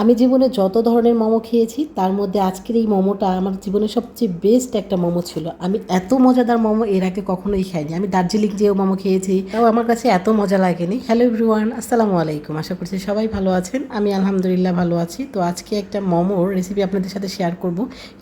আমি জীবনে যত ধরনের মোমো খেয়েছি, তার মধ্যে আজকের এই মোমোটা আমার জীবনের সবচেয়ে বেস্ট একটা মোমো ছিল। আমি এত মজাদার মোমো এর আগে কখনোই খাইনি। আমি দার্জিলিং যেও মোমো খেয়েছি, তাও আমার কাছে এত মজা লাগেনি। হ্যালো এভরিওয়ান আসসালামু আলাইকুম। আশা করছি সবাই ভালো আছেন। আমি আলহামদুলিল্লাহ ভালো আছি। তো আজকে একটা মোমোর রেসিপি আপনাদের সাথে শেয়ার করব।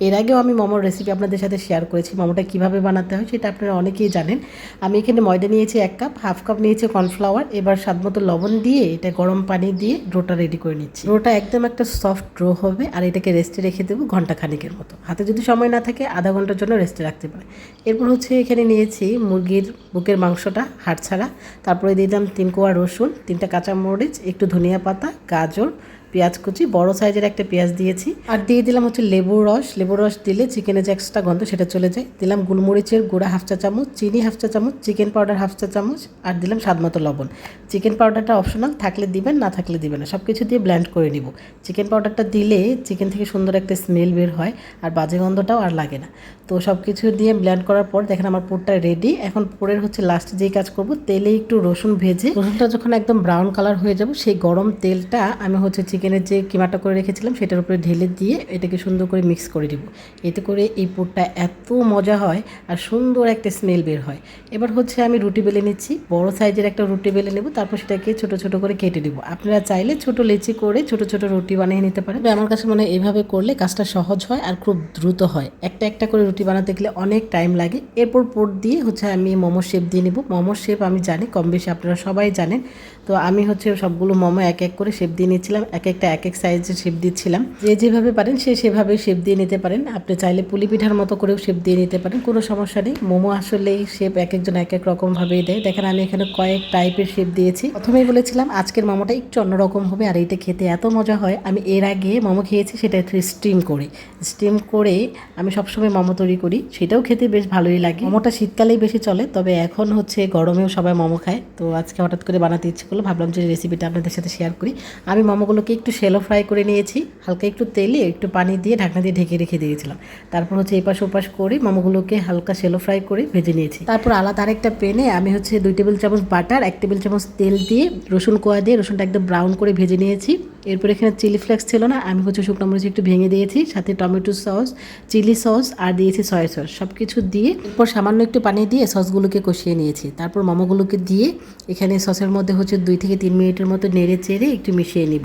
এর আগেও আমি মোমোর রেসিপি আপনাদের সাথে শেয়ার করেছি, মোমোটা কীভাবে বানাতে হয় সেটা আপনারা অনেকেই জানেন। আমি এখানে ময়দা নিয়েছি এক কাপ হাফ কাপ নিয়েছি কর্নফ্লাওয়ার এবার স্বাদ মতো লবণ দিয়ে এটা গরম পানি দিয়ে ডোটা রেডি করে নিচ্ছি। ডোটা একদম একটা সফট ড্রো হবে আর এটাকে রেস্টে রেখে দেবো ঘণ্টা খানিকের মতো। হাতে যদি সময় না থাকে, আধা ঘণ্টার জন্য রেস্টে রাখতে পারে। এরপর হচ্ছে এখানে নিয়েছি মুরগির বুকের মাংসটা হাড় ছাড়া তারপরে দিলাম তিন কোয়া রসুন, তিনটা কাঁচামরিচ, একটু ধনিয়া পাতা, গাজর পেঁয়াজ কুচি, বড় সাইজের একটা পেঁয়াজ দিয়েছি। আর দিয়ে দিলাম হচ্ছে লেবুর রস। লেবুর রস দিলে চিকেনের যে এক্সট্রা গন্ধ সেটা চলে যায়। দিলাম গুলমরিচের গুঁড়া হাফ চা চামচ, চিনি হাফ চা চামচ চিকেন পাউডার হাফ চা চামচ আর দিলাম স্বাদ মতো লবণ। চিকেন পাউডারটা অপশনাল থাকলে দিবেন, না থাকলে দিবেন না। সব কিছু দিয়ে ব্ল্যান্ড করে নিব। চিকেন পাউডারটা দিলে চিকেন থেকে সুন্দর একটা স্মেল বের হয় আর বাজে গন্ধটাও আর লাগে না। তো সব কিছু দিয়ে ব্ল্যান্ড করার পর দেখেন আমার পুরটা রেডি এখন পুরের হচ্ছে লাস্টে যেই কাজ করব, তেলে একটু রসুন ভেজে, রসুনটা যখন একদম ব্রাউন কালার হয়ে যাব, সেই গরম তেলটা আমি হচ্ছে চিকেনের যে কিমাটা করে রেখেছিলাম, সেটার উপরে ঢেলে দিয়ে এটাকে সুন্দর করে মিক্স করে দিব। এতে করে এই পুরটা এত মজা হয় আর সুন্দর একটা স্মেল বের হয়। এবার হচ্ছে আমি রুটি বেলে নিচ্ছি। বড় সাইজের একটা রুটি বেলে নেব, তারপর সেটাকে ছোট ছোট করে কেটে দিব। আপনারা চাইলে ছোট লেচি করে ছোট ছোট রুটি বানিয়ে নিতে পারেন। আমার কাছে মনে হয় এভাবে করলে কাজটা সহজ হয় আর খুব দ্রুত হয়। একটা একটা করে রুটি বানাতে গেলে অনেক টাইম লাগে। এরপর পোট দিয়ে হচ্ছে আমি মোমো শেপ দিয়ে নেব। মোমো শেপ আমি জানি কম বেশি আপনারা সবাই জানেন। তো আমি হচ্ছে সবগুলো মোমো এক এক করে শেপ দিয়ে নিচ্ছিলাম এক একটা এক এক সাইজের শেপ দিচ্ছিলাম। যে যেভাবে পারেন সে সেভাবে শেপ দিয়ে নিতে পারেন। আপনি চাইলে পুলি পিঠার মতো করেও শেপ দিয়ে নিতে পারেন, কোনো সমস্যা নেই। মোমো আসলে শেপ এক একজন এক এক রকমভাবেই দেয়। দেখেন আমি এখানে কয়েক টাইপের শেপ দিয়েছি। প্রথমেই বলেছিলাম আজকের মোমোটা একটু অন্যরকম হবে আর এইটা খেতে এত মজা হয়। আমি এর আগে মোমো খেয়েছি, সেটা একটু স্টিম করে। স্টিম করে আমি সবসময় মোমো তৈরি করি। সেটাও খেতে বেশ ভালোই লাগে। মোমোটা শীতকালেই বেশি চলে, তবে এখন হচ্ছে গরমেও সবাই মোমো খায়। তো আজকে হঠাৎ করে বানাতে ইচ্ছে করল, ভাবলাম যে রেসিপিটা আপনাদের সাথে শেয়ার করি। আমি মোমোগুলোকে একটু শেলো ফ্রাই করে নিয়েছি, হালকা একটু তেলে একটু পানি দিয়ে ঢাকনা দিয়ে ঢেকে রেখে দিয়েছিলাম। তারপর হচ্ছে এপাশ ওপাশ করে মোমোগুলোকে হালকা শেলো ফ্রাই করে ভেজে নিয়েছি। তারপর আলাদা আরেকটা পেনে আমি হচ্ছে দুই টেবিল চামচ বাটার, এক টেবিল চামচ তেল দিয়ে রসুন কোয়া দিয়ে রসুনটা একদম ব্রাউন করে ভেজে নিয়েছি। এরপর এখানে চিলি ফ্লেক্স ছিল না, আমি হচ্ছে শুকনো মরিচ একটু ভেঙে দিয়েছি, সাথে টমেটো সস, চিলি সস আর দিয়েছি সয়া সস। সব কিছু দিয়ে এরপর সামান্য একটু পানি দিয়ে সসগুলোকে কষিয়ে নিয়েছি। তারপর মোমোগুলোকে দিয়ে এখানে সসের মধ্যে হচ্ছে দুই থেকে তিন মিনিটের মতো নেড়ে চেড়ে একটু মিশিয়ে নিব।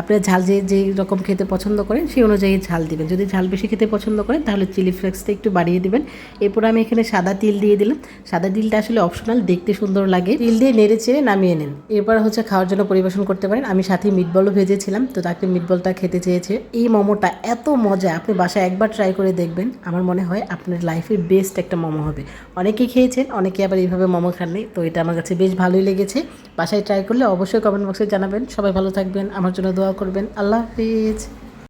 আপনারা ঝাল যে যেই রকম খেতে পছন্দ করেন, সেই অনুযায়ী ঝাল দিবেন। যদি ঝাল বেশি খেতে পছন্দ করেন, তাহলে চিলি ফ্লেক্সটা একটু বাড়িয়ে দিবেন। এরপর আমি এখানে সাদা তিল দিয়ে দিলাম। সাদা তিলটা আসলে অপশনাল দেখতে সুন্দর লাগে। তিল দিয়ে নেড়ে চেড়ে নামিয়ে নেন। এরপর হচ্ছে খাওয়ার জন্য পরিবেশন করতে পারেন। আমি সাথে মিটবলও ভেজেছিলাম, তো তাকে মিটবলটা খেতে চেয়েছে। এই মোমোটা এত মজা, আপনি বাসায় একবার ট্রাই করে দেখবেন। আমার মনে হয় আপনার লাইফের বেস্ট একটা মোমো হবে। অনেকেই খেয়েছেন, অনেকে আবার এইভাবে মোমো খাননি, তো এটা আমার কাছে বেশ ভালোই লেগেছে। বাসায় ট্রাই করলে অবশ্যই কমেন্ট বক্সে জানাবেন। সবাই ভালো থাকবেন, আমার জন্য দোয়া করবেন। আল্লাহ হাফিজ।